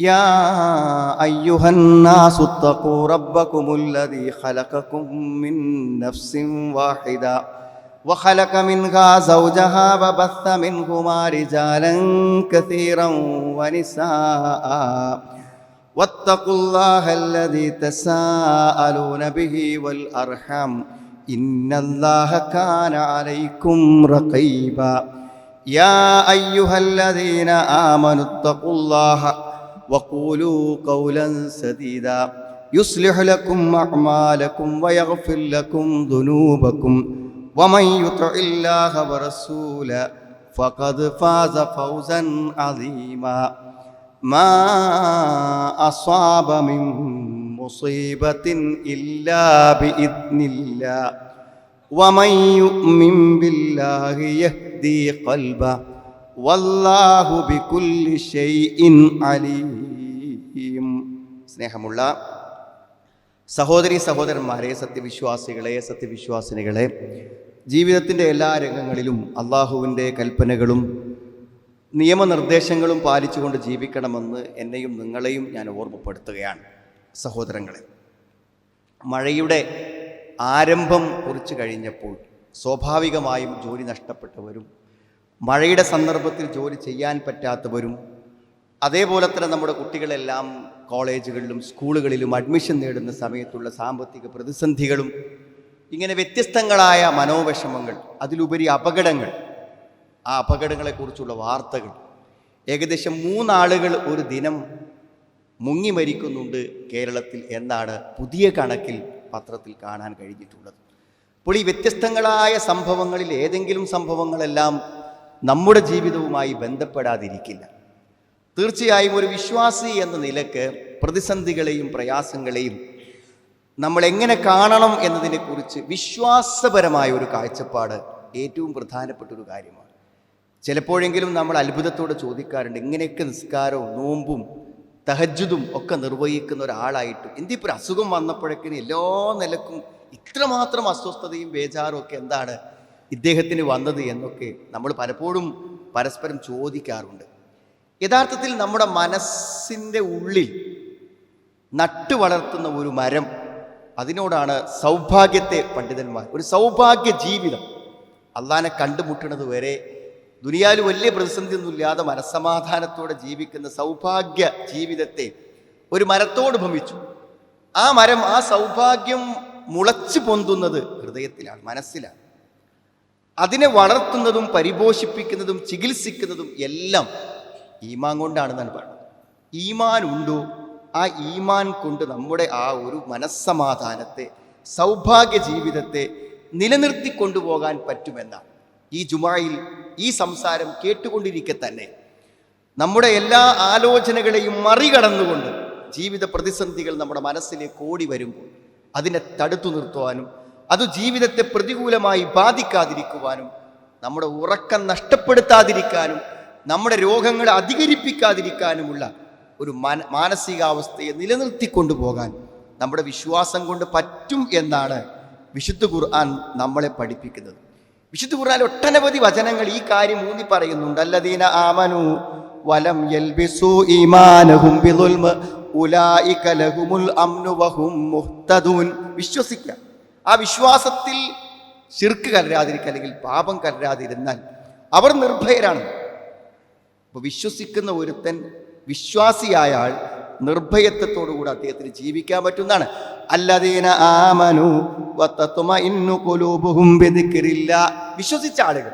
يا أيها الناس اتقوا ربكم الذي خلقكم من نفس واحدة وخلق منها زوجها وبث منهما رجالا كثيرا ونساء. واتقوا الله الذي تساءلون به والأرحام. إن الله كان عليكم رقيبا. يا أيها الذين آمنوا اتقوا الله وقولوا قولا سديدا. يصلح لكم أعمالكم ويغفر لكم ذنوبكم. ومن يطع الله ورسوله فقد فاز فوزا عظيما. ما أصاب من مصيبة إلا بإذن الله. ومن يؤمن بالله يهدي قلبه. വല്ലാഹു ബികുല്ലി ഷൈഇൻ അലീം. സ്നേഹമുള്ള സഹോദരി സഹോദരന്മാരെ സത്യവിശ്വാസികളെ സത്യവിശ്വാസിനികളെ ജീവിതത്തിന്റെ എല്ലാ രംഗങ്ങളിലും അള്ളാഹുവിന്റെ കൽപ്പനകളും നിയമനിർദ്ദേശങ്ങളും പാലിച്ചുകൊണ്ട് ജീവിക്കണമെന്ന് എന്നെയും നിങ്ങളെയും ഞാൻ ഓർമ്മപ്പെടുത്തുകയാണ്. സഹോദരങ്ങളെ മഴയുടെ ആരംഭം കുറിച്ച് കഴിഞ്ഞപ്പോൾ സ്വാഭാവികമായും ജോലി നഷ്ടപ്പെട്ടവരും മഴയുടെ സന്ദർഭത്തിൽ ജോലി ചെയ്യാൻ പറ്റാത്തവരും അതേപോലെ തന്നെ നമ്മുടെ കുട്ടികളെല്ലാം കോളേജുകളിലും സ്കൂളുകളിലും അഡ്മിഷൻ നേടുന്ന സമയത്തുള്ള സാമ്പത്തിക പ്രതിസന്ധികളും ഇങ്ങനെ വ്യത്യസ്തങ്ങളായ മനോവിഷമങ്ങൾ അതിലുപരി അപകടങ്ങൾ ആ അപകടങ്ങളെക്കുറിച്ചുള്ള വാർത്തകൾ. ഏകദേശം മൂന്നാളുകൾ ഒരു ദിനം മുങ്ങി മരിക്കുന്നുണ്ട് കേരളത്തിൽ എന്നാണ് പുതിയ കണക്കിൽ പത്രത്തിൽ കാണാൻ കഴിഞ്ഞിട്ടുള്ളത്. അപ്പോൾ ഈ വ്യത്യസ്തങ്ങളായ സംഭവങ്ങളിൽ ഏതെങ്കിലും സംഭവങ്ങളെല്ലാം നമ്മുടെ ജീവിതവുമായി ബന്ധപ്പെടാതിരിക്കില്ല. തീർച്ചയായും ഒരു വിശ്വാസി എന്ന നിലയ്ക്ക് പ്രതിസന്ധികളെയും പ്രയാസങ്ങളെയും നമ്മൾ എങ്ങനെ കാണണം എന്നതിനെക്കുറിച്ച് വിശ്വാസപരമായ ഒരു കാഴ്ചപ്പാട് ഏറ്റവും പ്രധാനപ്പെട്ട ഒരു കാര്യമാണ്. ചിലപ്പോഴെങ്കിലും നമ്മൾ അത്ഭുതത്തോടെ ചോദിക്കാറുണ്ട് ഇങ്ങനെയൊക്കെ നിസ്കാരവും നോമ്പും തഹജുദും ഒക്കെ നിർവഹിക്കുന്ന ഒരാളായിട്ട് എന്തിപ്പോൾ ഒരു അസുഖം വന്നപ്പോഴേക്കിന് എല്ലാ നിലക്കും ഇത്രമാത്രം അസ്വസ്ഥതയും ബേജാറും ഒക്കെ എന്താണ് ഇദ്ദേഹത്തിന് വന്നത് എന്നൊക്കെ നമ്മൾ പലപ്പോഴും പരസ്പരം ചോദിക്കാറുണ്ട്. യഥാർത്ഥത്തിൽ നമ്മുടെ മനസ്സിന്റെ ഉള്ളിൽ നട്ടു വളർത്തുന്ന ഒരു മരം അതിനോടാണ് സൗഭാഗ്യത്തെ പണ്ഡിതന്മാർ ഒരു സൗഭാഗ്യ ജീവിതം അള്ളാനെ കണ്ടുമുട്ടുന്നത് വരെ ദുനിയാവിൽ വലിയ പ്രതിസന്ധിയൊന്നുമില്ലാതെ മനസ്സമാധാനത്തോടെ ജീവിക്കുന്ന സൗഭാഗ്യ ജീവിതത്തെ ഒരു മരത്തോട് ഭമിച്ചു ആ മരം ആ സൗഭാഗ്യം മുളച്ചു പൊന്തുന്നത് ഹൃദയത്തിലാണ് മനസ്സിലാണ്. അതിനെ വളർത്തുന്നതും പരിപോഷിപ്പിക്കുന്നതും ചികിത്സിക്കുന്നതും എല്ലാം ഈമാൻ കൊണ്ടാണെന്നാണ് പറയുന്നത്. ഈമാൻ ഉണ്ടോ? ആ ഈമാൻ കൊണ്ട് നമ്മുടെ ആ ഒരു മനസ്സമാധാനത്തെ സൗഭാഗ്യ ജീവിതത്തെ നിലനിർത്തി കൊണ്ടുപോകാൻ പറ്റുമെന്നാണ് ഈ ജുമായിൽ ഈ സംസാരം കേട്ടുകൊണ്ടിരിക്കെ തന്നെ നമ്മുടെ എല്ലാ ആലോചനകളെയും മറികടന്നുകൊണ്ട് ജീവിത പ്രതിസന്ധികൾ നമ്മുടെ മനസ്സിലേക്ക് ഓടി വരുമ്പോൾ അതിനെ തടുത്തു നിർത്തുവാനും അത് ജീവിതത്തെ പ്രതികൂലമായി ബാധിക്കാതിരിക്കുവാനും നമ്മുടെ ഉറക്കം നഷ്ടപ്പെടുത്താതിരിക്കാനും നമ്മുടെ രോഗങ്ങളെ അധികരിപ്പിക്കാതിരിക്കാനുമുള്ള ഒരു മന മാനസികാവസ്ഥയെ നിലനിർത്തിക്കൊണ്ടു പോകാൻ നമ്മുടെ വിശ്വാസം കൊണ്ട് പറ്റും എന്നാണ് വിശുദ്ധ ഖുർആൻ നമ്മളെ പഠിപ്പിക്കുന്നത്. വിശുദ്ധ ഖുർആൻ ഒട്ടനവധി വചനങ്ങൾ ഈ കാര്യം ഊന്നി പറയുന്നുണ്ട്. അല്ലദീന ആമനു വലം യൽബിസു ഈമാനഹും ബിദുൽമ ഉലായിക ലഹുമുൽ അംനു വഹും മുഹ്തദൂൻ. വിശ്വസിക്കുക ആ വിശ്വാസത്തിൽ ശിർക്ക് കലരാതിരിക്കുക അല്ലെങ്കിൽ പാപം കലരാതിരുന്നാൽ അവർ നിർഭയരാണ്. അപ്പോൾ വിശ്വസിക്കുന്ന ഒരുത്തൻ വിശ്വാസിയായ ആൾ നിർഭയത്വത്തോടുകൂടി അദ്ദേഹത്തിന് ജീവിക്കാൻ പറ്റുന്നതാണ്. അല്ലദീന ആമനു വത്തത്മഇന്നു കൊലൂപുഹും ബിദിക്രില്ല. വിശ്വസിച്ച ആളുകൾ.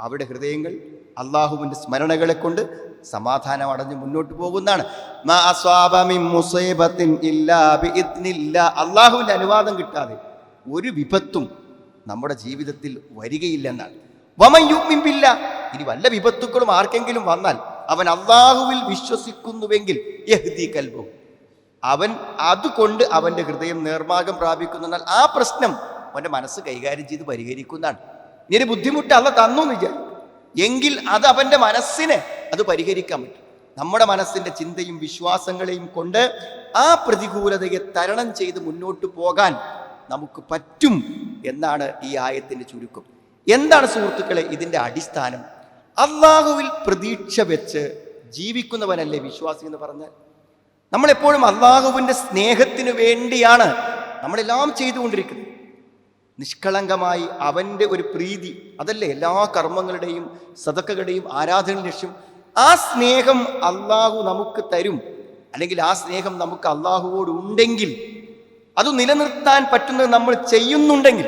അവരുടെ ഹൃദയങ്ങൾ അള്ളാഹുവിന്റെ സ്മരണകളെ കൊണ്ട് സമാധാനം അടഞ്ഞ് മുന്നോട്ട് പോകുന്നതാണ്. അള്ളാഹുവിന്റെ അനുവാദം കിട്ടാതെ ഒരു വിപത്തും നമ്മുടെ ജീവിതത്തിൽ വരികയില്ലെന്നാണ്. ബില്ല. ഇനി വല്ല വിപത്തുക്കളും ആർക്കെങ്കിലും വന്നാൽ അവൻ അള്ളാഹുവിൽ വിശ്വസിക്കുന്നുവെങ്കിൽ യഹ്ദി കൽബും. അവൻ അതുകൊണ്ട് അവന്റെ ഹൃദയം നേർമാർഗം പ്രാപിക്കുന്നതിനാൽ ആ പ്രശ്നം അവന്റെ മനസ്സ് കൈകാര്യം ചെയ്ത് പരിഹരിക്കുന്നതാണ്. ഇനി ബുദ്ധിമുട്ട് അല്ല തന്നു എന്ന് എങ്കിൽ അത് അവന്റെ മനസ്സിനെ അത് പരിഹരിക്കാൻ പറ്റും. നമ്മുടെ മനസ്സിന്റെ ചിന്തയും വിശ്വാസങ്ങളെയും കൊണ്ട് ആ പ്രതികൂലതയെ തരണം ചെയ്ത് മുന്നോട്ട് പോകാൻ നമുക്ക് പറ്റും എന്നാണ് ഈ ആയത്തിന്റെ ചുരുക്കം. എന്താണ് സുഹൃത്തുക്കളെ ഇതിന്റെ അടിസ്ഥാനം? അള്ളാഹുവിൽ പ്രതീക്ഷ വെച്ച് ജീവിക്കുന്നവനല്ലേ വിശ്വാസി എന്ന് പറഞ്ഞാൽ? നമ്മളെപ്പോഴും അള്ളാഹുവിന്റെ സ്നേഹത്തിന് വേണ്ടിയാണ് നമ്മളെല്ലാം ചെയ്തുകൊണ്ടിരിക്കുന്നത്. നിഷ്കളങ്കമായി അവന്റെ ഒരു പ്രീതി അതല്ലേ എല്ലാ കർമ്മങ്ങളുടെയും സതക്കകളുടെയും ആരാധന ലക്ഷ്യം? ആ സ്നേഹം അള്ളാഹു നമുക്ക് തരും. അല്ലെങ്കിൽ ആ സ്നേഹം നമുക്ക് അള്ളാഹുവോട് ഉണ്ടെങ്കിൽ അത് നിലനിർത്താൻ പറ്റുന്നത് നമ്മൾ ചെയ്യുന്നുണ്ടെങ്കിൽ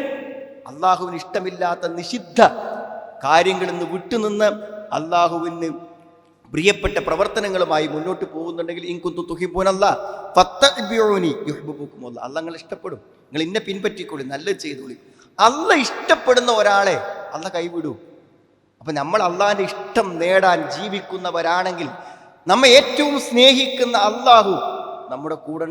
അള്ളാഹുവിന് ഇഷ്ടമില്ലാത്ത നിഷിദ്ധ കാര്യങ്ങളിൽ നിന്ന് വിട്ടുനിന്ന് അള്ളാഹുവിന് പ്രിയപ്പെട്ട പ്രവർത്തനങ്ങളുമായി മുന്നോട്ട് പോകുന്നുണ്ടെങ്കിൽ ഇൻകുന്തു തുഹിബൂനല്ല ഫത്തബിയോനി യുഹ്ബുബുക്കുമല്ല അല്ല നിങ്ങൾ ഇഷ്ടപ്പെടും. നിങ്ങൾ ഇന്നെ പിൻപറ്റിക്കോളി നല്ലത് ചെയ്തോളി. അല്ല ഇഷ്ടപ്പെടുന്ന ഒരാളെ അല്ല കൈവിടൂ. അപ്പം നമ്മൾ അള്ളാഹിന്റെ ഇഷ്ടം നേടാൻ ജീവിക്കുന്നവരാണെങ്കിൽ നമ്മെ ഏറ്റവും സ്നേഹിക്കുന്ന അള്ളാഹു നമ്മുടെ കൂടെ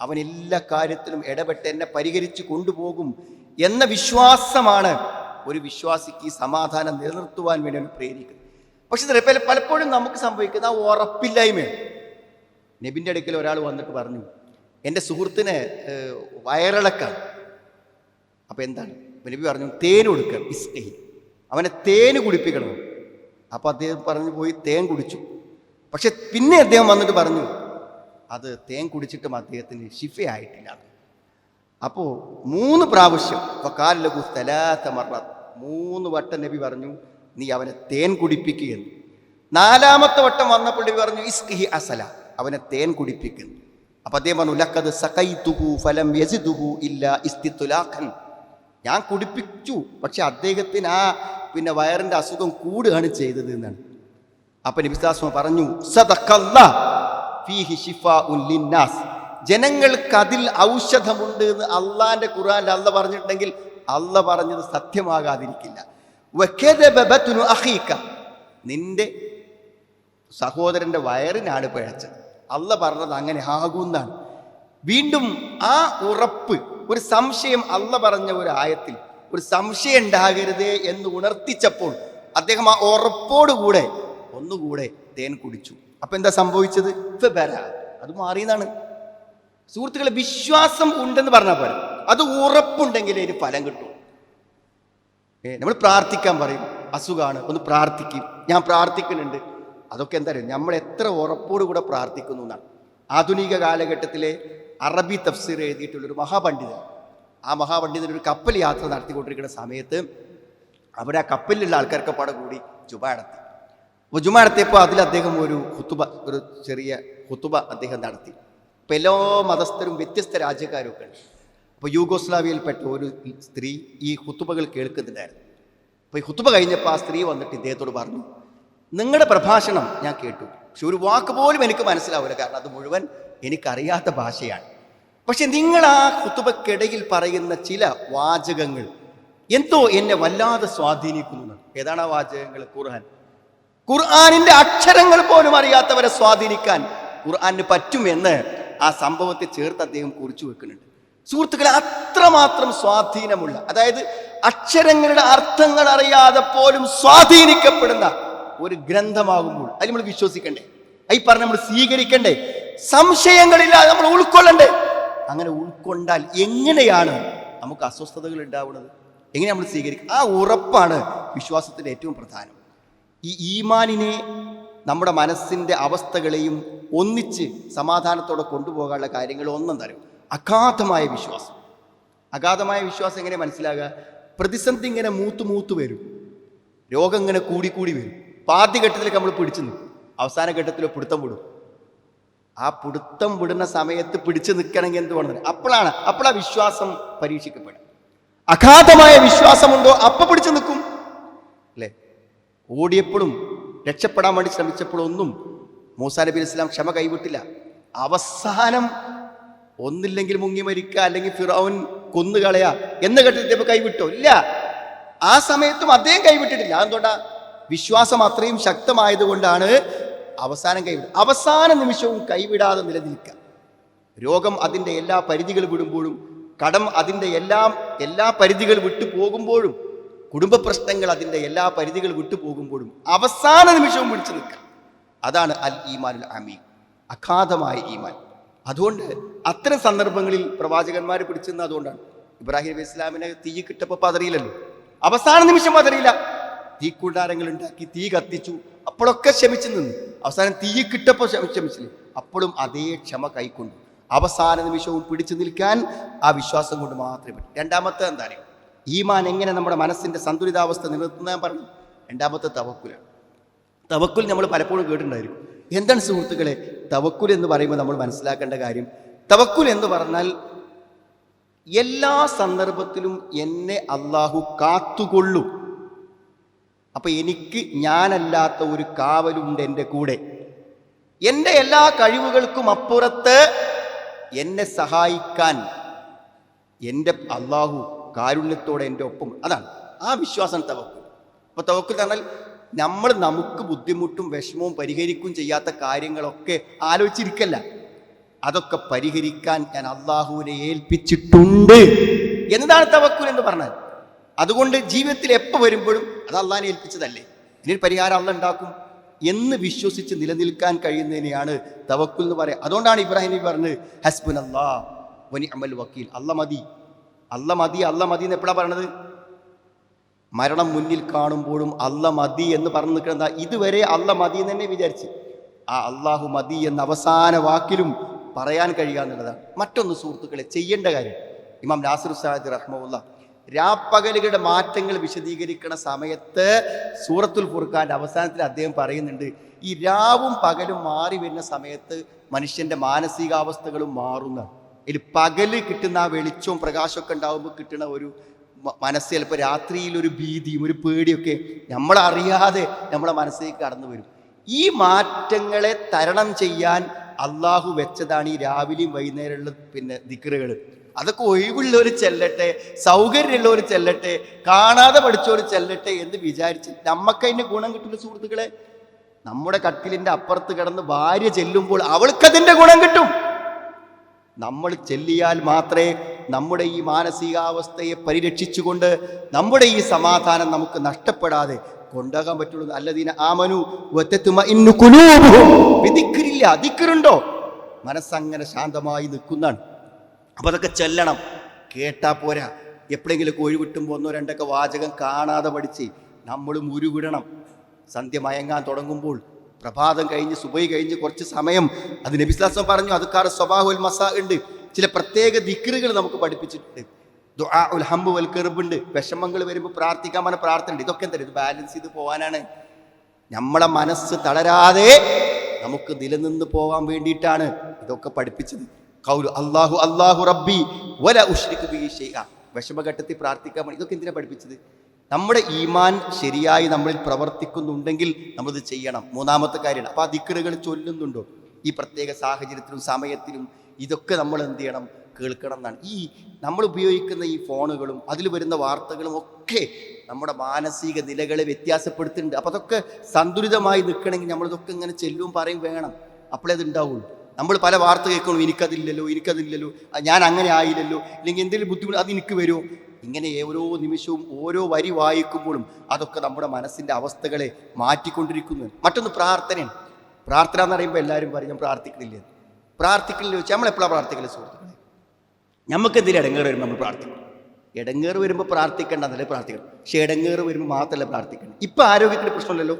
അവൻ എല്ലാ കാര്യത്തിലും ഇടപെട്ട് എന്നെ പരിഹരിച്ച് കൊണ്ടുപോകും എന്ന വിശ്വാസമാണ് ഒരു വിശ്വാസിക്ക് ഈ സമാധാനം നിലനിർത്തുവാൻ വേണ്ടിയാണ് പ്രേരിക്കുന്നത്. പക്ഷെ പല- പലപ്പോഴും നമുക്ക് സംഭവിക്കുന്ന ആ ഉറപ്പില്ലായ്മയാണ്. നബിന്റെ അടുക്കൽ ഒരാൾ വന്നിട്ട് പറഞ്ഞു എന്റെ സുഹൃത്തിന് വയറിളക്കാണ്. അപ്പോൾ എന്താണ്? നബി പറഞ്ഞു തേൻ കൊടുക്കണം ഇസ്കഹി അവനെ തേൻ കുടിപ്പിക്കണം. അപ്പോൾ അദ്ദേഹം പറഞ്ഞു പോയി തേൻ കുടിച്ചു. പക്ഷെ പിന്നെ അദ്ദേഹം വന്നിട്ട് പറഞ്ഞു അത് തേൻ കുടിച്ചിട്ടും അദ്ദേഹത്തിന് ശിഫയായിട്ടില്ല. അപ്പോൾ മൂന്ന് പ്രാവശ്യം കാലിലകു സ്ഥലാത്ത മറ മൂന്ന് വട്ടം നബി പറഞ്ഞു നീ അവനെ തേൻ കുടിപ്പിക്കുകയെന്ന് നാലാമത്തെ വട്ടം വന്നപ്പോൾ നബി പറഞ്ഞു ഇസ്കിഹി അസല അവനെ തേൻ കുടിപ്പിക്കുന്നു അപ്പൊ അദ്ദേഹം പറഞ്ഞു ലക്കത് സഖൈതുഹു ഫലം യസിദുഹു ഇല്ല ഇസ്തിത്തുലാഖൻ. ഞാൻ കുടിപ്പിച്ചു പക്ഷെ അദ്ദേഹത്തിന് ആ പിന്നെ വയറിന്റെ അസുഖം കൂടുകയാണ് ചെയ്തത് എന്നാണ്. അപ്പൊ നബിസ്ലാസ്മ പറഞ്ഞു സദഖല്ല ഫീഹി ശിഫാഉൻ ഉല്ലിന്നാസ് ജനങ്ങൾക്ക് അതിൽ ഔഷധമുണ്ട് എന്ന് അള്ളാന്റെ ഖുർആനിൽ അല്ല പറഞ്ഞിട്ടുണ്ടെങ്കിൽ അല്ല പറഞ്ഞത് സത്യമാകാതിരിക്കില്ല. നിന്റെ സഹോദരന്റെ വയറിനാണ് പിഴച്ചത്. അല്ല പറഞ്ഞത് അങ്ങനെ ആകുന്നാണ് വീണ്ടും ആ ഉറപ്പ് ഒരു സംശയം അല്ല പറഞ്ഞ ഒരു ആയത്തിൽ ഒരു സംശയം ഉണ്ടാകരുതേ എന്ന് ഉണർത്തിച്ചപ്പോൾ അദ്ദേഹം ആ ഉറപ്പോടുകൂടെ ഒന്നുകൂടെ തേൻ കുടിച്ചു. അപ്പൊ എന്താ സംഭവിച്ചത്? ഫബര. അത് മാറിയതാണ് സുഹൃത്തുക്കളെ വിശ്വാസം ഉണ്ടെന്ന് പറഞ്ഞാൽ പോരാ. അത് ഉറപ്പുണ്ടെങ്കിലേ ഇതിന് ഫലം കിട്ടും. ഏ, നമ്മൾ പ്രാർത്ഥിക്കാൻ പറയും. അസുഖമാണ് ഒന്ന് പ്രാർത്ഥിക്കും. ഞാൻ പ്രാർത്ഥിക്കുന്നുണ്ട്. അതൊക്കെ എന്താ പറയുക നമ്മൾ എത്ര ഉറപ്പോടുകൂടെ പ്രാർത്ഥിക്കുന്നു എന്നാണ്. ആധുനിക കാലഘട്ടത്തിലെ അറബി തഫ്സീർ എഴുതിയിട്ടുള്ളൊരു മഹാപണ്ഡിതൻ. ആ മഹാപണ്ഡിതൻ ഒരു കപ്പൽ യാത്ര നടത്തിക്കൊണ്ടിരിക്കുന്ന സമയത്ത് അവിടെ ആ കപ്പലിലുള്ള ആൾക്കാർക്ക് പാടെ കൂടി ചുബ നടത്തി. ജുമ നടത്തിയപ്പോൾ അതിൽ അദ്ദേഹം ഒരു ഹുത്തുബ ഒരു ചെറിയ ഹുത്തുബ അദ്ദേഹം നടത്തി. അപ്പോൾ എല്ലാ മതസ്ഥരും വ്യത്യസ്ത രാജ്യക്കാരും ഒക്കെ ഉണ്ട്. അപ്പോൾ യൂഗോസ്ലാവിയയിൽപ്പെട്ട ഒരു സ്ത്രീ ഈ ഹുത്തുബകൾ കേൾക്കുന്നുണ്ടായിരുന്നു. അപ്പോൾ ഈ ഹുത്തുബ കഴിഞ്ഞപ്പോൾ ആ സ്ത്രീ വന്നിട്ട് ഇദ്ദേഹത്തോട് പറഞ്ഞു നിങ്ങളുടെ പ്രഭാഷണം ഞാൻ കേട്ടു. പക്ഷെ ഒരു വാക്ക് പോലും എനിക്ക് മനസ്സിലാവില്ല. കാരണം അത് മുഴുവൻ എനിക്കറിയാത്ത ഭാഷയാണ്. പക്ഷെ നിങ്ങൾ ആ കുത്തുബക്കിടയിൽ പറയുന്ന ചില വാചകങ്ങൾ എന്തോ എന്നെ വല്ലാതെ സ്വാധീനിക്കുന്നു. ഏതാണ് ആ വാചകങ്ങൾ? ഖുർആൻ. ഖുർആാനിന്റെ അക്ഷരങ്ങൾ പോലും അറിയാത്തവരെ സ്വാധീനിക്കാൻ ഖുർആാനിന് പറ്റുമെന്ന് ആ സംഭവത്തെ ചേർത്ത് അദ്ദേഹം കുറിച്ചു വെക്കുന്നുണ്ട്. സുഹൃത്തുക്കളെ അത്രമാത്രം സ്വാധീനമുള്ള അതായത് അക്ഷരങ്ങളുടെ അർത്ഥങ്ങൾ അറിയാതെ പോലും സ്വാധീനിക്കപ്പെടുന്ന ഒരു ഗ്രന്ഥമാകുമ്പോൾ അത് നമ്മൾ വിശ്വസിക്കണ്ടേ? ഈ പറഞ്ഞ നമ്മൾ സ്വീകരിക്കണ്ടേ? സംശയങ്ങളില്ലാതെ നമ്മൾ ഉൾക്കൊള്ളണ്ടേ? അങ്ങനെ ഉൾക്കൊണ്ടാൽ എങ്ങനെയാണ് നമുക്ക് അസ്വസ്ഥതകൾ ഉണ്ടാവുന്നത്? എങ്ങനെ നമ്മൾ സ്വീകരിക്കും ആ ഉറപ്പാണ് വിശ്വാസത്തിന്റെ ഏറ്റവും പ്രധാനം. ഈ ഈമാനിനെ നമ്മുടെ മനസ്സിന്റെ അവസ്ഥകളെയും ഒന്നിച്ച് സമാധാനത്തോടെ കൊണ്ടുപോകാനുള്ള കാര്യങ്ങൾ ഒന്നും തരും. അഗാധമായ വിശ്വാസം. അഗാധമായ വിശ്വാസം എങ്ങനെ മനസ്സിലാകുക? പ്രതിസന്ധി ഇങ്ങനെ മൂത്ത് മൂത്ത് വരും. രോഗം ഇങ്ങനെ കൂടിക്കൂടി കൂടി വരും. ആദ്യ ഘട്ടത്തിലേക്ക് നമ്മൾ പിടിച്ചു നിൽക്കും. അവസാന ഘട്ടത്തിൽ പിടുത്തം വിടും. ആ പിടുത്തം വിടുന്ന സമയത്ത് പിടിച്ചു നിൽക്കണമെങ്കിൽ എന്ത് വേണം? അപ്പോഴാണ് അപ്പോഴാ വിശ്വാസം പരീക്ഷിക്കപ്പെടും അഗാധമായ വിശ്വാസമുണ്ടോ? അപ്പം പിടിച്ചു നിൽക്കും. അല്ലേ? ഓടിയപ്പോഴും രക്ഷപ്പെടാൻ വേണ്ടി ശ്രമിച്ചപ്പോഴും ഒന്നും മൂസാ നബി ഇസ്ലാം ക്ഷമ കൈവിട്ടില്ല. അവസാനം ഒന്നില്ലെങ്കിൽ മുങ്ങി മരിക്കുക അല്ലെങ്കിൽ ഫിറോൻ കൊന്നുകളയ എന്ന് ഘട്ടത്തിൽ കൈവിട്ടോ? ഇല്ല. ആ സമയത്തും അദ്ദേഹം കൈവിട്ടിട്ടില്ല. എന്തുകൊണ്ടാ വിശ്വാസം അത്രയും ശക്തമായതുകൊണ്ടാണ് അവസാനം കൈവിടുക അവസാന നിമിഷവും കൈവിടാതെ നിലനിൽക്കുക. രോഗം അതിന്റെ എല്ലാ പരിധികൾ വിടുമ്പോഴും കടം അതിന്റെ എല്ലാം എല്ലാ പരിധികൾ വിട്ടു പോകുമ്പോഴും കുടുംബ പ്രശ്നങ്ങൾ അതിന്റെ എല്ലാ പരിധികൾ വിട്ടുപോകുമ്പോഴും അവസാന നിമിഷവും പിടിച്ചു നിൽക്കുക. അതാണ് അൽ ഈമാനുൽ അമീൻ. അഗാധമായ ഈമാൻ. അതുകൊണ്ട് അത്തരം സന്ദർഭങ്ങളിൽ പ്രവാചകന്മാർ പിടിച്ചെന്ന് അതുകൊണ്ടാണ്. ഇബ്രാഹിം നബി ഇസ്ലാമിനെ തീ കിട്ടപ്പോൾ പതറിയില്ലല്ലോ. അവസാന നിമിഷം പതറിയില്ല. തീക്കുണ്ടാരങ്ങൾ ഉണ്ടാക്കി തീ കത്തിച്ചു. അപ്പോഴൊക്കെ ക്ഷമിച്ചു നിന്നു. അവസാനം തീ കിട്ടപ്പോൾ ക്ഷമിച്ചില്ല? അപ്പോഴും അതേ ക്ഷമ കൈക്കൊണ്ടു. അവസാന നിമിഷവും പിടിച്ചു നിൽക്കാൻ ആ വിശ്വാസം കൊണ്ട് മാത്രമേ പറ്റൂ. രണ്ടാമത്തെ എന്താ അറിയോ? ഈമാൻ എങ്ങനെ നമ്മുടെ മനസ്സിന്റെ സന്തുലിതാവസ്ഥ നിലനിർത്തുന്ന പറഞ്ഞു? രണ്ടാമത്തെ തവക്കുലാണ് തവക്കുൽ നമ്മൾ പലപ്പോഴും കേട്ടിട്ടുണ്ടായിരിക്കും. എന്താണ് സുഹൃത്തുക്കളെ? തവക്കുൽ എന്ന് പറയുമ്പോൾ നമ്മൾ മനസ്സിലാക്കേണ്ട കാര്യം തവക്കുൽ എന്ന് പറഞ്ഞാൽ എല്ലാ സന്ദർഭത്തിലും എന്നെ അള്ളാഹു കാത്തുകൊള്ളും. അപ്പൊ എനിക്ക് ഞാനല്ലാത്ത ഒരു കാവലുണ്ട് എന്റെ കൂടെ. എന്റെ എല്ലാ കഴിവുകൾക്കും അപ്പുറത്ത് എന്നെ സഹായിക്കാൻ എന്റെ അള്ളാഹു കാരുണ്യത്തോടെ എന്റെ ഒപ്പം. അതാണ് ആ വിശ്വാസം തവക്കുൽ അപ്പൊ തവക്കുൽ പറഞ്ഞാൽ നമ്മൾ നമുക്ക് ബുദ്ധിമുട്ടും വിഷമവും പരിഹരിക്കും ചെയ്യാത്ത കാര്യങ്ങളൊക്കെ ആലോചിച്ചിരിക്കല്ല. അതൊക്കെ പരിഹരിക്കാൻ ഞാൻ അള്ളാഹുവിനെ ഏൽപ്പിച്ചിട്ടുണ്ട്. എന്നതാണ് തവക്കുൽ എന്ന് പറഞ്ഞാൽ. അതുകൊണ്ട് ജീവിതത്തിൽ എപ്പോൾ വരുമ്പോഴും അത് അള്ളാഹിനെ ഏൽപ്പിച്ചതല്ലേ? ഇതിന് പരിഹാരം അള്ള ഉണ്ടാക്കും എന്ന് വിശ്വസിച്ച് നിലനിൽക്കാൻ കഴിയുന്നതിനെയാണ് തവക്കുൽ എന്ന് പറയാം അതുകൊണ്ടാണ് ഇബ്രാഹിം പറഞ്ഞത് ഹസ്ബുൻ അള്ളാഹ് വനി അമൽ വക്കീൽ. അള്ള മതി. അല്ല മതി അല്ല മതി എന്ന് എപ്പോഴാണ് പറയണത്? മരണം മുന്നിൽ കാണുമ്പോഴും അല്ല മതി എന്ന് പറഞ്ഞു നിൽക്കുന്ന ഇതുവരെ അല്ല മതി എന്ന് തന്നെ വിചാരിച്ച്. ആ അള്ളാഹു മതി എന്ന അവസാന വാക്കിലും പറയാൻ കഴിയുക എന്നുള്ളതാണ് മറ്റൊന്ന് സുഹൃത്തുക്കളെ ചെയ്യേണ്ട കാര്യം. ഇമാം നാസിർ സാഹിദ് റഹ്മുള്ള രാപ്പകലുകളുടെ മാറ്റങ്ങൾ വിശദീകരിക്കുന്ന സമയത്ത് സൂറത്തുൽ ഫുർഖാന്റെ അവസാനത്തിൽ അദ്ദേഹം പറയുന്നുണ്ട് ഈ രാവും പകലും മാറി വരുന്ന സമയത്ത് മനുഷ്യന്റെ മാനസികാവസ്ഥകളും മാറുന്ന ഇതിൽ പകൽ കിട്ടുന്ന ആ വെളിച്ചവും പ്രകാശമൊക്കെ ഉണ്ടാകുമ്പോൾ കിട്ടുന്ന ഒരു മനസ്സ് ചിലപ്പോൾ രാത്രിയിൽ ഒരു ഭീതിയും ഒരു പേടിയൊക്കെ നമ്മളറിയാതെ നമ്മളെ മനസ്സിലേക്ക് കടന്നു വരും. ഈ മാറ്റങ്ങളെ തരണം ചെയ്യാൻ അള്ളാഹു വെച്ചതാണ് ഈ രാവിലെയും വൈകുന്നേരമുള്ള പിന്നെ ദിക്കറുകൾ അതൊക്കെ ഒഴിവുള്ളവർ ചെല്ലട്ടെ സൗകര്യമുള്ളവർ ചെല്ലട്ടെ കാണാതെ പഠിച്ചവർ ചെല്ലട്ടെ എന്ന് വിചാരിച്ച് നമുക്ക് അതിന്റെ ഗുണം കിട്ടുന്ന സുഹൃത്തുക്കളെ നമ്മുടെ കട്ടിലിന്റെ അപ്പുറത്ത് കിടന്ന് ഭാര്യ ചെല്ലുമ്പോൾ അവൾക്കതിന്റെ ഗുണം കിട്ടും. നമ്മൾ ചെല്ലിയാൽ മാത്രമേ നമ്മുടെ ഈ മാനസികാവസ്ഥയെ പരിരക്ഷിച്ചുകൊണ്ട് നമ്മുടെ ഈ സമാധാനം നമുക്ക് നഷ്ടപ്പെടാതെ കൊണ്ടാകാൻ പറ്റുള്ളൂ. അല്ലതിന് ആമനു വിധിക്കില്ല ദിക്കറുണ്ടോ മനസ്സങ്ങനെ ശാന്തമായി നിൽക്കുന്നതാണ്. അപ്പൊ അതൊക്കെ ചെല്ലണം. കേട്ടാ പോരാ. എപ്പോഴെങ്കിലും ഒഴിവിട്ടുമ്പോൾ ഒന്നോ രണ്ടൊക്കെ വാചകം കാണാതെ പഠിച്ച് നമ്മളും ഉരുവിടണം. സന്ധ്യ മയങ്ങാൻ തുടങ്ങുമ്പോൾ പ്രഭാതം കഴിഞ്ഞ് സുബൈ കഴിഞ്ഞ് കുറച്ച് സമയം അത് നബിസ്ലാസം പറഞ്ഞു അതുക്കാർ സ്വഭാവ മസാ ഉണ്ട് ചില പ്രത്യേക ദിക്കറുകൾ നമുക്ക് പഠിപ്പിച്ചിട്ടുണ്ട്. ദുആ ഉൽ ഹംബ് വൽ കെറുബുണ്ട് വിഷമങ്ങൾ വരുമ്പോൾ പ്രാർത്ഥിക്കാൻ പറഞ്ഞ പ്രാർത്ഥന ഉണ്ട് ഇതൊക്കെ എന്താ ഇത് ബാലൻസ് ചെയ്ത് പോകാനാണ് നമ്മളെ മനസ്സ് തളരാതെ നമുക്ക് നിലനിന്ന് പോകാൻ വേണ്ടിയിട്ടാണ് ഇതൊക്കെ പഠിപ്പിച്ചത്. കൗലു അള്ളാഹു അള്ളാഹു റബ്ബി വല ഉഷ്രിഖ് ബിഹി ഷൈഅ വിഷമഘട്ടത്തിൽ പ്രാർത്ഥിക്കാൻ ഇതൊക്കെ എന്തിനാണ് പഠിപ്പിച്ചത്? നമ്മുടെ ഈമാൻ ശരിയായി നമ്മളിൽ പ്രവർത്തിക്കുന്നുണ്ടെങ്കിൽ നമ്മളിത് ചെയ്യണം. മൂന്നാമത്തെ കാര്യമാണ്. അപ്പോൾ ആ ദിക്കറുകൾ ചൊല്ലുന്നുണ്ടോ? ഈ പ്രത്യേക സാഹചര്യത്തിലും സമയത്തിലും ഇതൊക്കെ നമ്മൾ എന്ത് ചെയ്യണം? കേൾക്കണം എന്നാണ്. ഈ നമ്മൾ ഉപയോഗിക്കുന്ന ഈ ഫോണുകളും അതിൽ വരുന്ന വാർത്തകളും ഒക്കെ നമ്മുടെ മാനസിക നിലകളെ വ്യത്യാസപ്പെടുത്തുന്നുണ്ട്. അപ്പോൾ അതൊക്കെ സന്തുലിതമായി നിൽക്കണമെങ്കിൽ നമ്മളിതൊക്കെ ഇങ്ങനെ ചെല്ലും പറയും വേണം. അപ്പോഴേ അത് നമ്മൾ പല വാർത്ത കേൾക്കണം. എനിക്കതില്ലല്ലോ എനിക്കതില്ലല്ലോ. ഞാൻ അങ്ങനെ ആയില്ലല്ലോ. അല്ലെങ്കിൽ എന്തെങ്കിലും ബുദ്ധിമുട്ട് അത് എനിക്ക് വരുമോ ഇങ്ങനെ ഓരോ നിമിഷവും ഓരോ വരി വായിക്കുമ്പോഴും അതൊക്കെ നമ്മുടെ മനസ്സിന്റെ അവസ്ഥകളെ മാറ്റിക്കൊണ്ടിരിക്കുന്നു. മറ്റൊന്ന് പ്രാർത്ഥനയാണ്. പ്രാർത്ഥന എന്ന് പറയുമ്പോൾ എല്ലാവരും പറയും ഞാൻ പ്രാർത്ഥിക്കുന്നില്ല. പ്രാർത്ഥിക്കുന്നില്ല വെച്ചാൽ നമ്മൾ എപ്പോഴാണ് പ്രാർത്ഥിക്കൽ സുഹൃത്തുക്കളെ? നമുക്ക് എന്തിനും ഇടങ്ങേറ് വരുമ്പോൾ നമ്മൾ പ്രാർത്ഥിക്കും ഇടങ്ങേറ് വരുമ്പോൾ പ്രാർത്ഥിക്കേണ്ട എന്നല്ലേ പ്രാർത്ഥിക്കണം പക്ഷേ ഇടങ്ങേറ് വരുമ്പോൾ മാത്രമല്ല പ്രാർത്ഥിക്കണം ഇപ്പം ആരോഗ്യത്തിന് പ്രശ്നമില്ലല്ലോ?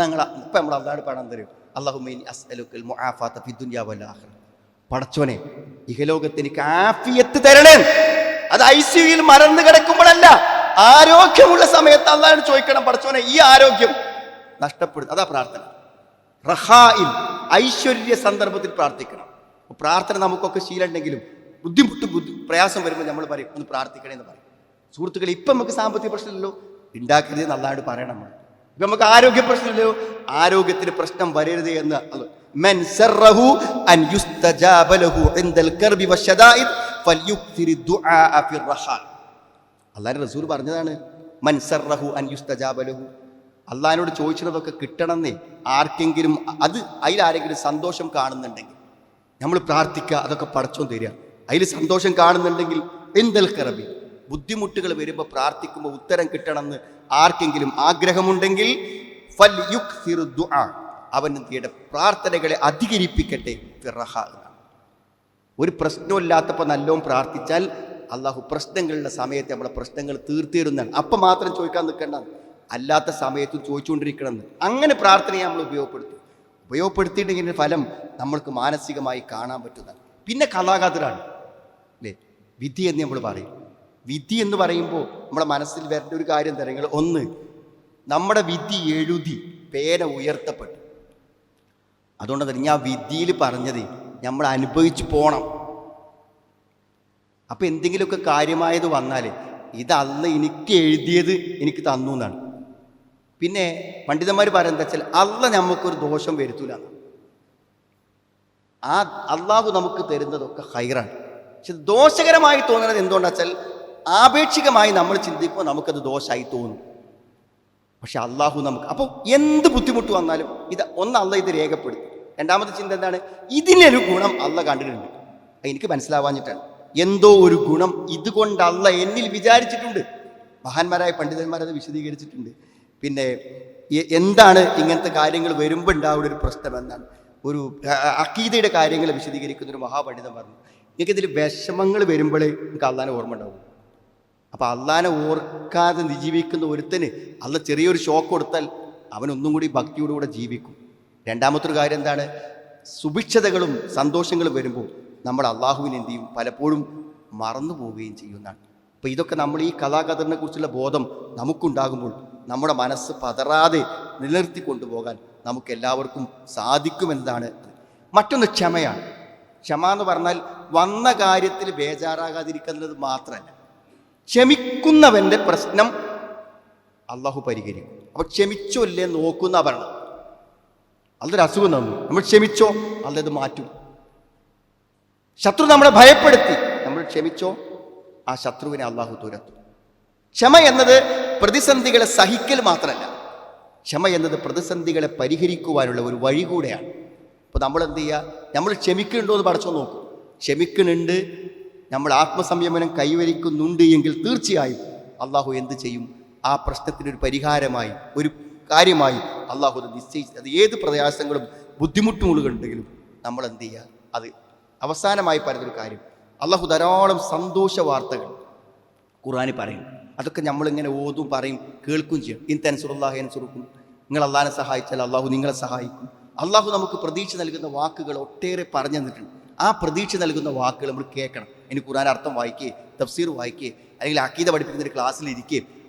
ഞങ്ങൾ ഇപ്പം നമ്മൾ അതാണ് പാടാൻ തരും. അള്ളാഹുമീൻ അസ്അലുക്കൽ മുആഫാത്ത ഫിദ്ദുനിയ വൽ ആഖിറ. പടച്ചോനെ ഇഹലോകത്തിന് കാഫിയത്ത് തരണേ അത് ഐ സിയുയിൽ മറന്നു കിടക്കുമ്പോഴല്ല ആരോഗ്യമുള്ള സമയത്ത് അള്ളാഹ് ചോദിക്കണം പഠിച്ചോനെ ഈ ആരോഗ്യം നഷ്ടപ്പെടും. അതാ പ്രാർത്ഥന. റഹായിൽ ഐശ്വര്യ സന്ദർഭത്തിൽ പ്രാർത്ഥിക്കണം. പ്രാർത്ഥന നമുക്കൊക്കെ ശീലമുണ്ടെങ്കിലും ബുദ്ധിമുട്ട് ബുദ്ധി പ്രയാസം വരുമ്പോൾ നമ്മൾ പറയും ഒന്ന് പ്രാർത്ഥിക്കണേ എന്ന് പറയും. സുഹൃത്തുക്കളെ ഇപ്പം നമുക്ക് സാമ്പത്തിക പ്രശ്നമില്ലല്ലോ. ഉണ്ടാക്കരുത് നന്നായിട്ട് പറയണം നമ്മൾ. ഇപ്പം നമുക്ക് ആരോഗ്യ പ്രശ്നമില്ലയോ ആരോഗ്യത്തിന് പ്രശ്നം വരരുത് എന്ന് അല്ല. റസൂർ സറഹു അൻ യുസ്തജാബ ലഹു ഇൻദൽ കർബി വശദായിദ് ഫൽയുക്തിരി ദുആഅ ഫിർ റഹാ അള്ളാഹ് റസൂൽ പറഞ്ഞതാണ് മൻ സറഹു അൻ യുസ്തജാബ ലഹു അള്ളഹാനോട് ചോദിച്ചതൊക്കെ കിട്ടണമെന്നേ ആർക്കെങ്കിലും അത് അതിലാരെങ്കിലും സന്തോഷം കാണുന്നുണ്ടെങ്കിൽ നമ്മൾ പ്രാർത്ഥിക്കുക അതൊക്കെ പടച്ചോൻ തരിക അതിൽ സന്തോഷം കാണുന്നുണ്ടെങ്കിൽ എന്തൽ കറബി ബുദ്ധിമുട്ടുകൾ വരുമ്പോൾ പ്രാർത്ഥിക്കുമ്പോൾ ഉത്തരം കിട്ടണമെന്ന് ആർക്കെങ്കിലും ആഗ്രഹമുണ്ടെങ്കിൽ ഫൽ. അവൻ പ്രാർത്ഥനകളെ അധികരിപ്പിക്കട്ടെ ഫിറഹ എന്നാണ്. ഒരു പ്രശ്നമില്ലാത്തപ്പോൾ നല്ലോം പ്രാർത്ഥിച്ചാൽ അള്ളാഹു പ്രശ്നങ്ങളുടെ സമയത്ത് നമ്മളെ പ്രശ്നങ്ങൾ തീർത്തിരുന്നാണ് അപ്പം മാത്രം ചോദിക്കാൻ നിൽക്കേണ്ട. അല്ലാത്ത സമയത്തും ചോദിച്ചുകൊണ്ടിരിക്കണം. അങ്ങനെ പ്രാർത്ഥനയെ നമ്മൾ ഉപയോഗപ്പെടുത്തും. ഉപയോഗപ്പെടുത്തിയിട്ടെങ്കിൽ ഫലം നമ്മൾക്ക് മാനസികമായി കാണാൻ പറ്റുന്നതാണ്. പിന്നെ കഥാകാതരാണ് അല്ലേ? വിധി എന്ന് നമ്മൾ പറയും. വിധി എന്ന് പറയുമ്പോൾ നമ്മുടെ മനസ്സിൽ വരേണ്ട ഒരു കാര്യം തരങ്ങൾ ഒന്ന് നമ്മുടെ വിധി എഴുതി പേന ഉയർത്തപ്പെട്ടു. അതുകൊണ്ടാണ് ഞാൻ വിധിയിൽ പറഞ്ഞത് നമ്മൾ അനുഭവിച്ച് പോകണം അപ്പം എന്തെങ്കിലുമൊക്കെ കാര്യമായത് വന്നാൽ ഇതല്ല എനിക്ക് എഴുതിയത് എനിക്ക് തന്നു എന്നാണ്. പിന്നെ പണ്ഡിതന്മാർ പറയുന്നത് വെച്ചാൽ അല്ല നമുക്കൊരു ദോഷം വരുത്തൂല ആ അള്ളാഹു നമുക്ക് തരുന്നതൊക്കെ ഹൈറാണ്. പക്ഷെ ദോഷകരമായി തോന്നുന്നത് എന്തുകൊണ്ടാ വെച്ചാൽ ആപേക്ഷികമായി നമ്മൾ ചിന്തിക്കുമ്പോൾ നമുക്കത് ദോഷമായി തോന്നും. പക്ഷെ അള്ളാഹു നമുക്ക് അപ്പോൾ എന്ത് ബുദ്ധിമുട്ട് വന്നാലും ഇത് ഒന്ന് അല്ല ഇത് രേഖപ്പെടുത്തി. രണ്ടാമത്തെ ചിന്ത എന്താണ്? ഇതിനൊരു ഗുണം അല്ല കണ്ടിട്ടുണ്ട്. എനിക്ക് മനസ്സിലാവാഞ്ഞിട്ടാണ്. എന്തോ ഒരു ഗുണം ഇതുകൊണ്ടല്ല എന്നിൽ വിചാരിച്ചിട്ടുണ്ട്. മഹാന്മാരായ പണ്ഡിതന്മാരത് വിശദീകരിച്ചിട്ടുണ്ട്. പിന്നെ എന്താണ് ഇങ്ങനത്തെ കാര്യങ്ങൾ വരുമ്പോൾ ഉണ്ടാവുന്ന ഒരു പ്രശ്നം എന്നാണ്. ഒരു അക്കീതയുടെ കാര്യങ്ങൾ വിശദീകരിക്കുന്ന ഒരു മഹാപണ്ഡിതൻ പറഞ്ഞു. എനിക്കിതിൽ വിഷമങ്ങൾ വരുമ്പോൾ എനിക്ക് അള്ളാനെ ഓർമ്മ ഉണ്ടാവും. അപ്പോൾ അള്ളാനെ ഓർക്കാതെ ജീവിക്കുന്ന ഒരുത്തന് അല്ല ചെറിയൊരു ഷോക്ക് കൊടുത്താൽ അവനൊന്നും കൂടി ഭക്തിയോടുകൂടെ ജീവിക്കും. രണ്ടാമത്തെ ഒരു കാര്യം എന്താണ്? സുഭിക്ഷതകളും സന്തോഷങ്ങളും വരുമ്പോൾ നമ്മൾ അള്ളാഹുവിനെ എന്ത് ചെയ്യും? പലപ്പോഴും മറന്നു പോവുകയും ചെയ്യുന്നതാണ് അപ്പോൾ ഇതൊക്കെ നമ്മൾ ഈ കഥാകഥനെ കുറിച്ചുള്ള ബോധം നമുക്കുണ്ടാകുമ്പോൾ നമ്മുടെ മനസ്സ് പതറാതെ നിലനിർത്തി കൊണ്ടുപോകാൻ നമുക്ക് എല്ലാവർക്കും സാധിക്കുമെന്നതാണ് മറ്റൊന്ന് ക്ഷമയാണ്. ക്ഷമ എന്ന് പറഞ്ഞാൽ വന്ന കാര്യത്തിൽ ബേജാറാകാതിരിക്കുന്നത് മാത്രമല്ല ക്ഷമിക്കുന്നവന്റെ പ്രശ്നം അള്ളാഹു പരിഹരിക്കും. അപ്പോൾ ക്ഷമിച്ചു ഇല്ലേ നോക്കുന്ന പറയണം അതൊരു അസുഖം തന്നു. നമ്മൾ ക്ഷമിച്ചോ? അല്ലത് മാറ്റും. ശത്രു നമ്മളെ ഭയപ്പെടുത്തി. നമ്മൾ ക്ഷമിച്ചോ? ആ ശത്രുവിനെ അള്ളാഹു തുരത്തും. ക്ഷമ എന്നത് പ്രതിസന്ധികളെ സഹിക്കൽ മാത്രമല്ല. ക്ഷമ എന്നത് പ്രതിസന്ധികളെ പരിഹരിക്കുവാനുള്ള ഒരു വഴി കൂടെയാണ്. അപ്പോൾ നമ്മൾ എന്ത് ചെയ്യുക നമ്മൾ ക്ഷമിക്കുന്നുണ്ടോ എന്ന് പഠിച്ചോ നോക്കും. ക്ഷമിക്കുന്നുണ്ട്. നമ്മൾ ആത്മസംയമനം കൈവരിക്കുന്നുണ്ട് എങ്കിൽ തീർച്ചയായും അള്ളാഹു എന്ത് ചെയ്യും? ആ പ്രശ്നത്തിനൊരു പരിഹാരമായി ഒരു കാര്യമായി അള്ളാഹു അത് നിശ്ചയിച്ച് അത് ഏത് പ്രയാസങ്ങളും ബുദ്ധിമുട്ടുകളുണ്ടെങ്കിലും നമ്മൾ എന്ത് ചെയ്യുക അത് അവസാനമായി പറയുന്നൊരു കാര്യം. അള്ളാഹു ധാരാളം സന്തോഷ വാർത്തകൾ ഖുർആാനി പറയും. അതൊക്കെ നമ്മളിങ്ങനെ ഓതും പറയും കേൾക്കുകയും ചെയ്യും. ഇൻ തൻസുറുല്ലാഹ് അനുസുറുക്കും നിങ്ങൾ അള്ളാഹിനെ സഹായിച്ചാൽ അള്ളാഹു നിങ്ങളെ സഹായിക്കും. അള്ളാഹു നമുക്ക് പ്രതീക്ഷ നൽകുന്ന വാക്കുകൾ ഒട്ടേറെ പറഞ്ഞു തന്നിട്ടുണ്ട്. ആ പ്രതീക്ഷ നൽകുന്ന വാക്കുകൾ നമ്മൾ കേൾക്കണം. ഇനി ഖുർആൻ അർത്ഥം വായിക്കേ തഫ്സീർ വായിക്കേ അല്ലെങ്കിൽ അക്കീത പഠിപ്പിക്കുന്ന ഒരു ക്ലാസ്സിൽ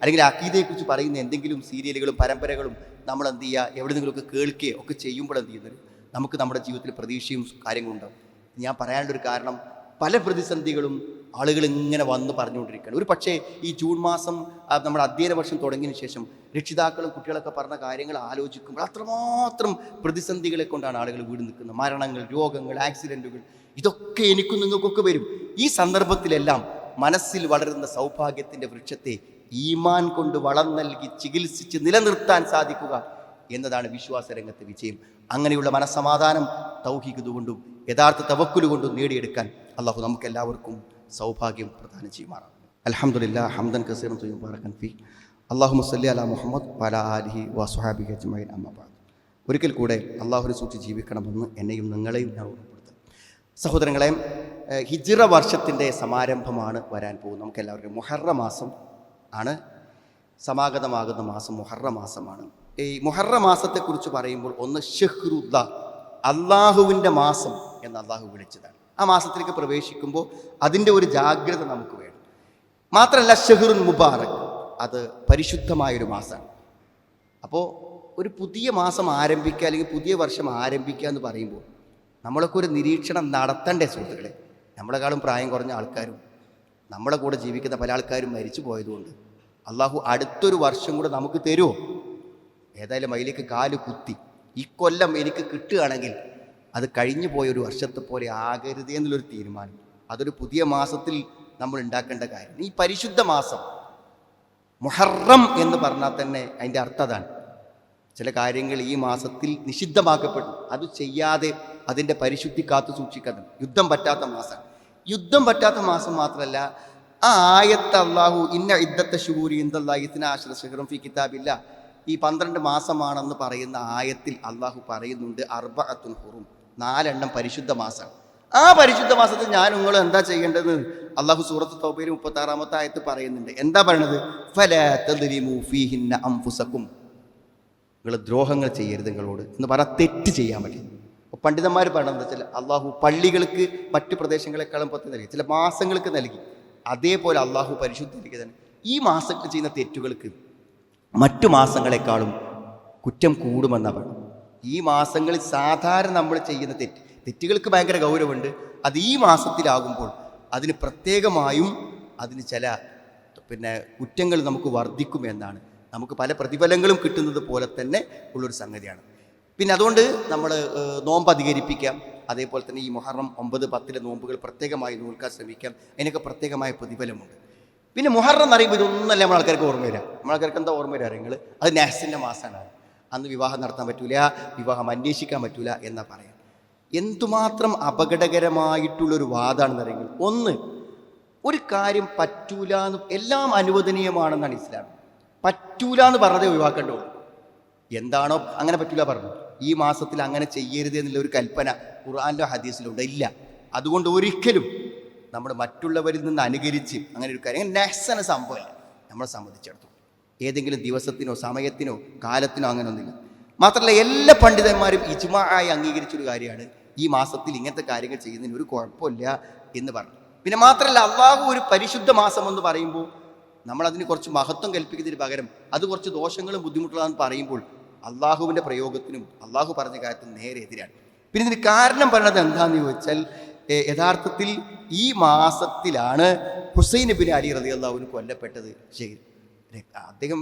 അല്ലെങ്കിൽ അക്കീതയെക്കുറിച്ച് പറയുന്ന എന്തെങ്കിലും സീരിയലുകളും പരമ്പരകളും നമ്മൾ എന്ത് ചെയ്യുക എവിടെയെങ്കിലുമൊക്കെ കേൾക്കുകയോ ഒക്കെ ചെയ്യുമ്പോൾ എന്ത് ചെയ്യുന്നത്? നമുക്ക് നമ്മുടെ ജീവിതത്തിൽ പ്രതീക്ഷയും കാര്യങ്ങളും ഉണ്ടാവും. ഞാൻ പറയാനുള്ളൊരു കാരണം പല പ്രതിസന്ധികളും ആളുകൾ ഇങ്ങനെ വന്ന് പറഞ്ഞുകൊണ്ടിരിക്കുകയാണ്. ഒരു പക്ഷേ ഈ ജൂൺ മാസം നമ്മുടെ അധ്യയന വർഷം തുടങ്ങിയതിന് ശേഷം രക്ഷിതാക്കളും കുട്ടികളൊക്കെ പറഞ്ഞ കാര്യങ്ങൾ ആലോചിക്കുമ്പോൾ അത്രമാത്രം പ്രതിസന്ധികളെ കൊണ്ടാണ് ആളുകൾ വീട് നിൽക്കുന്നത്. മരണങ്ങൾ രോഗങ്ങൾ ആക്സിഡന്റുകൾ ഇതൊക്കെ എനിക്കും നിങ്ങൾക്കൊക്കെ വരും. ഈ സന്ദർഭത്തിലെല്ലാം മനസ്സിൽ വളരുന്ന സൗഭാഗ്യത്തിന്റെ വൃക്ഷത്തെ ഈമാൻ കൊണ്ട് വളം നൽകി ചികിത്സിച്ച് നിലനിർത്താൻ സാധിക്കുക എന്നതാണ് വിശ്വാസ രംഗത്തെ വിജയം. അങ്ങനെയുള്ള മനസ്സമാധാനം തൗഹീദ് യഥാർത്ഥ തവക്കുലുകൊണ്ടും നേടിയെടുക്കാൻ അള്ളാഹു നമുക്ക് എല്ലാവർക്കും സൗഭാഗ്യം പ്രദാനം ചെയ്യുമാറ അലഹമുല്ല ഹംദൻ കസീറും തൊയ്യും അള്ളാഹു മുസല്ലി അല മുഹമ്മദ് വല ആലിഹി വസുഹാബി ഹജ്മൈൻ അമ്മബാദ് ഒരിക്കൽ കൂടെ അള്ളാഹുനെ സൂക്ഷിച്ച് ജീവിക്കണമെന്ന് എന്നെയും നിങ്ങളെയും ഞാൻ ഓർമ്മപ്പെടുത്തും സഹോദരങ്ങളെ ഹിജ്റ വർഷത്തിന്റെ സമാരംഭമാണ് വരാൻ പോകുന്നത്. നമുക്കെല്ലാവർക്കും മുഹറ മാസം ആണ്. സമാഗതമാകുന്ന മാസം മുഹറ മാസമാണ്. ഈ മുഹറ മാസത്തെക്കുറിച്ച് പറയുമ്പോൾ ഒന്ന് ഷെഹ്റുദ്ദ അള്ളാഹുവിന്റെ മാസം എന്ന് അള്ളാഹു വിളിച്ചതാണ്. ആ മാസത്തിലേക്ക് പ്രവേശിക്കുമ്പോൾ അതിന്റെ ഒരു ജാഗ്രത നമുക്ക് വേണം. മാത്രമല്ല ഷെഹ്റുൻ മുബാറക് അത് പരിശുദ്ധമായൊരു മാസമാണ്. അപ്പോൾ ഒരു പുതിയ മാസം ആരംഭിക്കുക അല്ലെങ്കിൽ പുതിയ വർഷം ആരംഭിക്കുക എന്ന് പറയുമ്പോൾ നമ്മളൊക്കെ ഒരു നിരീക്ഷണം നടത്തണ്ടേ സുഹൃത്തുക്കളെ? നമ്മളെക്കാളും പ്രായം കുറഞ്ഞ ആൾക്കാരും നമ്മളെ കൂടെ ജീവിക്കുന്ന പല ആൾക്കാരും മരിച്ചു പോയതുകൊണ്ട് അള്ളാഹു അടുത്തൊരു വർഷം കൂടെ നമുക്ക് തരുമോ ഏതായാലും അതിലേക്ക് കാൽ കുത്തി. ഈ കൊല്ലം എനിക്ക് കിട്ടുകയാണെങ്കിൽ അത് കഴിഞ്ഞു പോയ ഒരു വർഷത്തെ പോലെ ആകരുത് എന്നുള്ളൊരു തീരുമാനം. അതൊരു പുതിയ മാസത്തിൽ നമ്മൾ ഉണ്ടാക്കേണ്ട കാര്യം. ഈ പരിശുദ്ധ മാസം മുഹറം എന്ന് പറഞ്ഞാൽ തന്നെ അതിന്റെ അർത്ഥതാണ് ചില കാര്യങ്ങൾ ഈ മാസത്തിൽ നിഷിദ്ധമാക്കപ്പെട്ടു. അത് ചെയ്യാതെ അതിന്റെ പരിശുദ്ധി കാത്തു സൂക്ഷിക്കാതെ. യുദ്ധം പറ്റാത്ത മാസം. യുദ്ധം പറ്റാത്ത മാസം മാത്രമല്ല ആ ആയത്ത് അള്ളാഹു ഇന്ന ഇദ്ദത്തെ ഷൂരി ഇന്ദാഹിത്തിനാശ്രം ഫി കിതാബില്ല. ഈ പന്ത്രണ്ട് മാസമാണെന്ന് പറയുന്ന ആയത്തിൽ അള്ളാഹു പറയുന്നുണ്ട് അർബഅത്തുൻ ഹുറും നാലെണ്ണം പരിശുദ്ധ മാസമാണ് ആ പരിശുദ്ധ മാസത്തിൽ ഞാൻ നിങ്ങൾ എന്താ ചെയ്യേണ്ടത്? അള്ളാഹു സൂറത്ത് തൗബയിൽ മുപ്പത്തി ആറാമത്തെ ആയത്ത് പറയുന്നുണ്ട്. എന്താ പറയണത്? നിങ്ങൾ ദ്രോഹങ്ങൾ ചെയ്യരുത് നിങ്ങളോട് എന്ന് പറഞ്ഞാൽ തെറ്റ് ചെയ്യാൻ പറ്റും പണ്ഡിതന്മാർ പറയണത് വെച്ചാൽ അള്ളാഹു പള്ളികൾക്ക് മറ്റു പ്രദേശങ്ങളെക്കാളും പത്ത് നൽകി ചില മാസങ്ങൾക്ക് നൽകി. അതേപോലെ അള്ളാഹു പരിശുദ്ധീകരിക്കുക തന്നെ ഈ മാസങ്ങൾ ചെയ്യുന്ന തെറ്റുകൾക്ക് മറ്റു മാസങ്ങളെക്കാളും കുറ്റം കൂടുമെന്നാണ് പറയുന്നത്. ഈ മാസങ്ങളിൽ സാധാരണ നമ്മൾ ചെയ്യുന്ന തെറ്റ് തെറ്റുകൾക്ക് ഭയങ്കര ഗൗരവമുണ്ട്. അത് ഈ മാസത്തിലാകുമ്പോൾ അതിന് പ്രത്യേകമായും അതിന് ചില പിന്നെ കുറ്റങ്ങൾ നമുക്ക് വർദ്ധിക്കുമെന്നാണ്. നമുക്ക് പല പ്രതിഫലങ്ങളും കിട്ടുന്നത് പോലെ തന്നെ ഉള്ളൊരു സംഗതിയാണ്. പിന്നെ അതുകൊണ്ട് നമ്മൾ നോമ്പ് അധികരിപ്പിക്കാം. അതേപോലെ തന്നെ ഈ മുഹറം ഒമ്പത് പത്തിലെ നോമ്പുകൾ പ്രത്യേകമായി നോൽക്കാൻ ശ്രമിക്കാം. അതിനൊക്കെ പ്രത്യേകമായ പ്രതിഫലമുണ്ട്. പിന്നെ മുഹറം എന്ന് പറയുമ്പോൾ ഇതൊന്നല്ല നമ്മൾ ആൾക്കാർക്ക് ഓർമ്മ വരാം? നമ്മൾ ആൾക്കാർക്ക് എന്താ ഓർമ്മ വരാം നിങ്ങൾ അത് നാസിന്റെ മാസമാണ് അന്ന് വിവാഹം നടത്താൻ പറ്റൂല വിവാഹം അന്വേഷിക്കാൻ പറ്റൂല എന്നാ പറയാം. എന്തുമാത്രം അപകടകരമായിട്ടുള്ളൊരു വാദമാണെന്ന് പറയുന്നത് ഒന്ന് ഒരു കാര്യം പറ്റൂല എന്ന് എല്ലാം അനുവദനീയമാണെന്നാണ് ഇസ്ലാം. പറ്റൂല എന്ന് പറഞ്ഞതേ ഒഴിവാക്കേണ്ടതുള്ളൂ. എന്താണോ അങ്ങനെ പറ്റൂല പറഞ്ഞു ഈ മാസത്തിൽ അങ്ങനെ ചെയ്യരുത് എന്നുള്ള ഒരു കൽപ്പന ഖുർആാനിലോ ഹദീസിലോ ഇല്ല. അതുകൊണ്ട് ഒരിക്കലും നമ്മൾ മറ്റുള്ളവരിൽ നിന്ന് അനുകരിച്ച് അങ്ങനെ ഒരു കാര്യം നെഹ്സന സംഭവമല്ല നമ്മളെ സംബന്ധിച്ചിടത്തോളം. ഏതെങ്കിലും ദിവസത്തിനോ സമയത്തിനോ കാലത്തിനോ അങ്ങനെ ഒന്നില്ല മാത്രമല്ല എല്ലാ പണ്ഡിതന്മാരും ഇജ്മാ ആയി അംഗീകരിച്ചൊരു കാര്യമാണ് ഈ മാസത്തിൽ ഇങ്ങനത്തെ കാര്യങ്ങൾ ചെയ്യുന്നതിന് ഒരു കുഴപ്പമില്ല എന്ന് പറഞ്ഞു. പിന്നെ മാത്രമല്ല അള്ളാഹു ഒരു പരിശുദ്ധ മാസം എന്ന് പറയുമ്പോൾ നമ്മൾ അതിന് കുറച്ച് മഹത്വം കൽപ്പിക്കുന്നതിന് പകരം അത് കുറച്ച് ദോഷങ്ങളും ബുദ്ധിമുട്ടുള്ളതാണെന്ന് പറയുമ്പോൾ അള്ളാഹുവിന്റെ പ്രയോഗത്തിനും അള്ളാഹു പറഞ്ഞ കാര്യത്തിനും നേരെ എതിരാണ്. പിന്നെ ഇതിന് കാരണം പറയുന്നത് എന്താണെന്ന് ചോദിച്ചാൽ യഥാർത്ഥത്തിൽ ഈ മാസത്തിലാണ് ഹുസൈൻ ബിൻ അലി റതി അള്ളാഹുവിന് കൊല്ലപ്പെട്ടത് ശരി. അദ്ദേഹം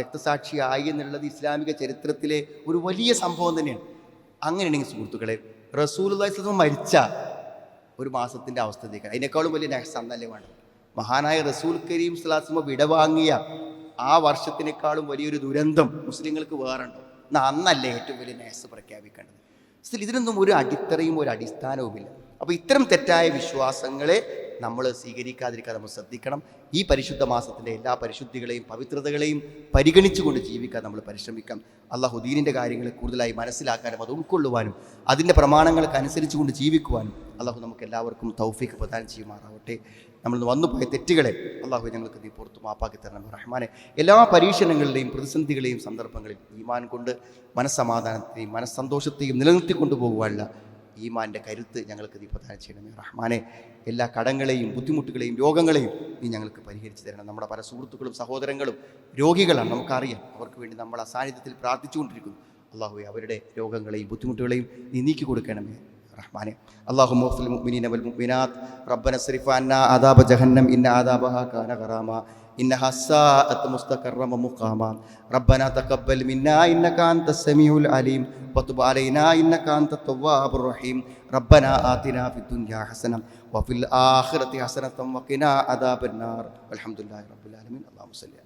രക്തസാക്ഷിയായി എന്നുള്ളത് ഇസ്ലാമിക ചരിത്രത്തിലെ ഒരു വലിയ സംഭവം തന്നെയാണ്. അങ്ങനെയാണെങ്കിൽ സുഹൃത്തുക്കളെ റസൂൽ മരിച്ച ഒരു മാസത്തിന്റെ അവസ്ഥ തീർക്കാൻ അതിനേക്കാളും വലിയ വേണം മഹാനായ റസൂൽ കരീം സ്വലാസ്മ വിടവാങ്ങിയ ആ വർഷത്തിനേക്കാളും വലിയൊരു ദുരന്തം മുസ്ലിങ്ങൾക്ക് വേറുണ്ടോ എന്നാൽ അന്നല്ലേ ഏറ്റവും വലിയ നേസ് പ്രഖ്യാപിക്കേണ്ടത്. സ്റ്റിൽ ഇതിനൊന്നും ഒരു അടിത്തറയും ഒരു അടിസ്ഥാനവുമില്ല. അപ്പോൾ ഇത്തരം തെറ്റായ വിശ്വാസങ്ങളെ നമ്മൾ സ്വീകരിക്കാതിരിക്കാൻ നമ്മൾ ശ്രദ്ധിക്കണം. ഈ പരിശുദ്ധ മാസത്തിന്റെ എല്ലാ പരിശുദ്ധികളെയും പവിത്രതകളെയും പരിഗണിച്ചുകൊണ്ട് ജീവിക്കാൻ നമ്മൾ പരിശ്രമിക്കാം. അള്ളാഹു ദീനിന്റെ കാര്യങ്ങൾ കൂടുതലായി മനസ്സിലാക്കാനും അത് ഉൾക്കൊള്ളുവാനും അതിന്റെ പ്രമാണങ്ങൾക്ക് അനുസരിച്ചുകൊണ്ട് ജീവിക്കുവാനും അള്ളാഹു നമുക്ക് എല്ലാവർക്കും തൗഫീഖ് പ്രദാനം ചെയ്യുമാറാവട്ടെ. നമ്മൾ വന്നുപോയ തെറ്റുകളെ അള്ളാഹു ഞങ്ങൾക്ക് നീ പുറത്തു മാപ്പാക്കി തരണം. റഹ്മാനെ എല്ലാ പരീക്ഷണങ്ങളിലെയും പ്രതിസന്ധികളെയും സന്ദർഭങ്ങളിൽ ഈമാൻ കൊണ്ട് മനസ്സമാധാനത്തെയും മനസ്സന്തോഷത്തെയും നിലനിർത്തിക്കൊണ്ടു പോകുവാനുള്ള ഈമാന്റെ കരുത്ത് ഞങ്ങൾക്ക് നീ പ്രധാനം ചെയ്യണമേ റഹ്മാനെ എല്ലാ കടങ്ങളെയും ബുദ്ധിമുട്ടുകളെയും രോഗങ്ങളെയും നീ ഞങ്ങൾക്ക് പരിഹരിച്ചു തരണം. നമ്മുടെ പല സുഹൃത്തുക്കളും സഹോദരങ്ങളും രോഗികളാണ് നമുക്കറിയാം. അവർക്ക് വേണ്ടി നമ്മൾ അസാന്നിധ്യത്തിൽ പ്രാർത്ഥിച്ചുകൊണ്ടിരിക്കുന്നു. അള്ളാഹുവെ അവരുടെ രോഗങ്ങളെയും ബുദ്ധിമുട്ടുകളെയും നീ നീക്കി കൊടുക്കണമേ റഹ്മാനെ അള്ളാഹു മുഫ്ലിൽ മുഅ്മിനീന വൽ മുഅ്മിനാത്ത് റബ്ബന സ്രിഫ് അന്നാ ആദാബ ജഹന്നം ഇന്ന ആദാബഹ കാന ഖറാമ إنها ساءت مستقرا ومقاما ربنا تقبل منا إنك أنت السميع العليم وتب علينا إنك أنت التواب الرحيم ربنا آتنا في الدنيا حسنة وفي الآخرة حسنة وقنا عذاب النار والحمد لله رب العالمين اللهم صل على